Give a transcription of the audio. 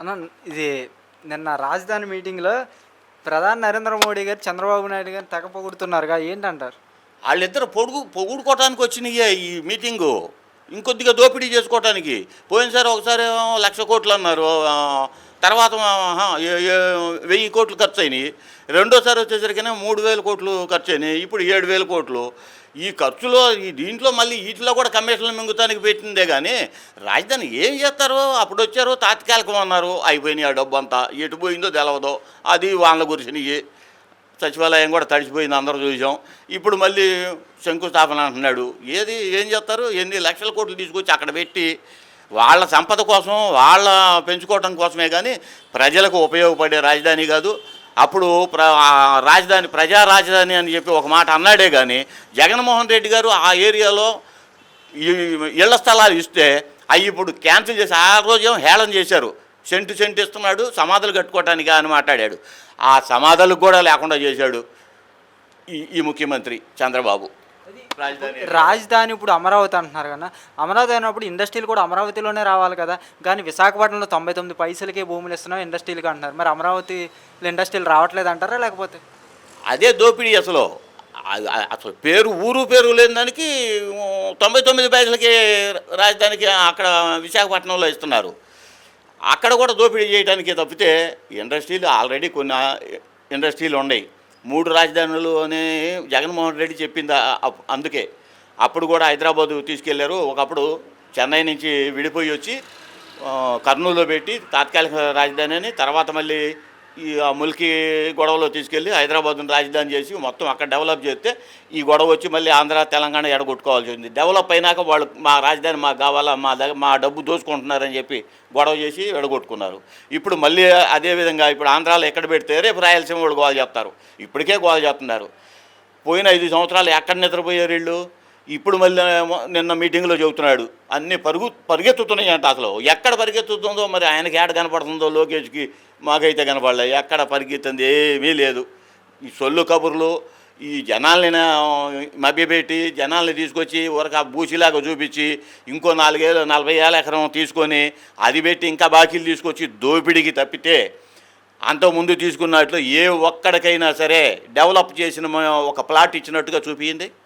అన్న ఇది నిన్న రాజధాని మీటింగ్లో ప్రధాని నరేంద్ర మోడీ గారు చంద్రబాబు నాయుడు గారు తెగ పొగుడుతున్నారుగా ఏంటంటారు? వాళ్ళిద్దరు పొడుగు పొగుడుకోవటానికి వచ్చినాయే ఈ మీటింగు. ఇంకొద్దిగా దోపిడీ చేసుకోవటానికి పోయినసారి ఒకసారి లక్ష కోట్లు అన్నారు తర్వాత వెయ్యి కోట్లు ఖర్చు అయినాయి. రెండోసారి వచ్చేసరికి మూడు వేల కోట్లు ఖర్చు అయినాయి ఇప్పుడు ఏడు వేల కోట్లు. ఈ ఖర్చులో ఈ దీంట్లో మళ్ళీ వీటిలో కూడా కమిషన్లు మింగుతానికి పెట్టిందే కానీ రాజధాని ఏం చేస్తారు? అప్పుడు వచ్చారు తాత్కాలికం అన్నారు అయిపోయినాయి ఆ డబ్బు అంతా ఎటు పోయిందో తెలవదో. అది వాళ్ళ గురించి సచివాలయం కూడా తడిసిపోయింది అందరూ చూసాం. ఇప్పుడు మళ్ళీ శంకుస్థాపన అంటున్నాడు. ఏది ఏం చేస్తారు? ఎన్ని లక్షల కోట్లు తీసుకొచ్చి అక్కడ పెట్టి వాళ్ళ సంపద కోసం వాళ్ళ పెంచుకోవటం కోసమే కానీ ప్రజలకు ఉపయోగపడే రాజధాని కాదు. అప్పుడు ప్ర రాజధాని ప్రజా రాజధాని అని చెప్పి ఒక మాట అన్నాడే కానీ జగన్మోహన్ రెడ్డి గారు ఆ ఏరియాలో ఈ ఇళ్ళ స్థలాలు ఇస్తే అవి ఇప్పుడు క్యాన్సిల్ చేసి ఆ రోజు ఏమో హేళన చేశారు. సెంటు సెంటు ఇస్తున్నాడు సమాధులు కట్టుకోవటానికి అని మాట్లాడాడు. ఆ సమాధులకు కూడా లేకుండా చేశాడు ఈ ఈ ముఖ్యమంత్రి చంద్రబాబు. రాజధాని. రాజధాని ఇప్పుడు అమరావతి అంటున్నారు కదా. అమరావతి అయినప్పుడు ఇండస్ట్రీలు కూడా అమరావతిలోనే రావాలి కదా. కానీ విశాఖపట్నంలో తొంభై తొమ్మిది పైసలకే భూములు ఇస్తున్నాం ఇండస్ట్రీలకి అంటున్నారు. మరి అమరావతిలో ఇండస్ట్రీలు రావట్లేదు అంటారా లేకపోతే? అదే దోపిడీ అసలు. అసలు పేరు ఊరు పేరు లేని దానికి తొంభై తొమ్మిది పైసలకి రాజధానికి అక్కడ విశాఖపట్నంలో ఇస్తున్నారు. అక్కడ కూడా దోపిడీ చేయడానికి తప్పితే ఇండస్ట్రీలు ఆల్రెడీ కొన్ని ఇండస్ట్రీలు ఉన్నాయి. మూడు రాజధానులు అని జగన్మోహన్ రెడ్డి చెప్పింది అందుకే. అప్పుడు కూడా హైదరాబాదు తీసుకెళ్ళారు. ఒకప్పుడు చెన్నై నుంచి విడిపోయి వచ్చి కర్నూలులో పెట్టి తాత్కాలిక రాజధాని అని తర్వాత మళ్ళీ ఈ ఆ ముల్కి గొడవలో తీసుకెళ్ళి హైదరాబాద్ను రాజధాని చేసి మొత్తం అక్కడ డెవలప్ చేస్తే ఈ గొడవ వచ్చి మళ్ళీ ఆంధ్ర తెలంగాణ ఎడగొట్టుకోవాల్సి ఉంది. డెవలప్ అయినాక వాళ్ళు మా రాజధాని మాకు కావాలా మా దగ్గర మా డబ్బు దోచుకుంటున్నారని చెప్పి గొడవ చేసి ఎడగొట్టుకున్నారు. ఇప్పుడు మళ్ళీ అదే విధంగా ఇప్పుడు ఆంధ్రాలో ఎక్కడ పెడితే రేపు రాయలసీమ వాళ్ళు గోల చేస్తారు. ఇప్పటికే గోల చేస్తున్నారు. పోయిన ఐదు సంవత్సరాలు ఎక్కడ నిద్రపోయారు వీళ్ళు? ఇప్పుడు మళ్ళీ నిన్న మీటింగ్లో చెబుతున్నాడు అన్ని పరుగు పరిగెత్తుతున్నాయి అంట అసలు. ఎక్కడ పరిగెత్తుతుందో మరి ఆయనకి ఏడ కనపడుతుందో లోకేష్కి మాకైతే కనపడలే. ఎక్కడ పరిగెత్తుంది ఏమీ లేదు. ఈ సొల్లు కబుర్లు ఈ జనాల్ని మభ్యపెట్టి జనాల్ని తీసుకొచ్చి ఊరక బూచిలాగా చూపించి ఇంకో నాలుగేళ్ళు నలభై ఏళ్ళ ఎకరం తీసుకొని అది పెట్టి ఇంకా బాకీలు తీసుకొచ్చి దోపిడికి తప్పితే అంతకుముందు తీసుకున్నట్లు ఏ ఒక్కడికైనా సరే డెవలప్ చేసిన ఒక ప్లాట్ ఇచ్చినట్టుగా చూపించింది.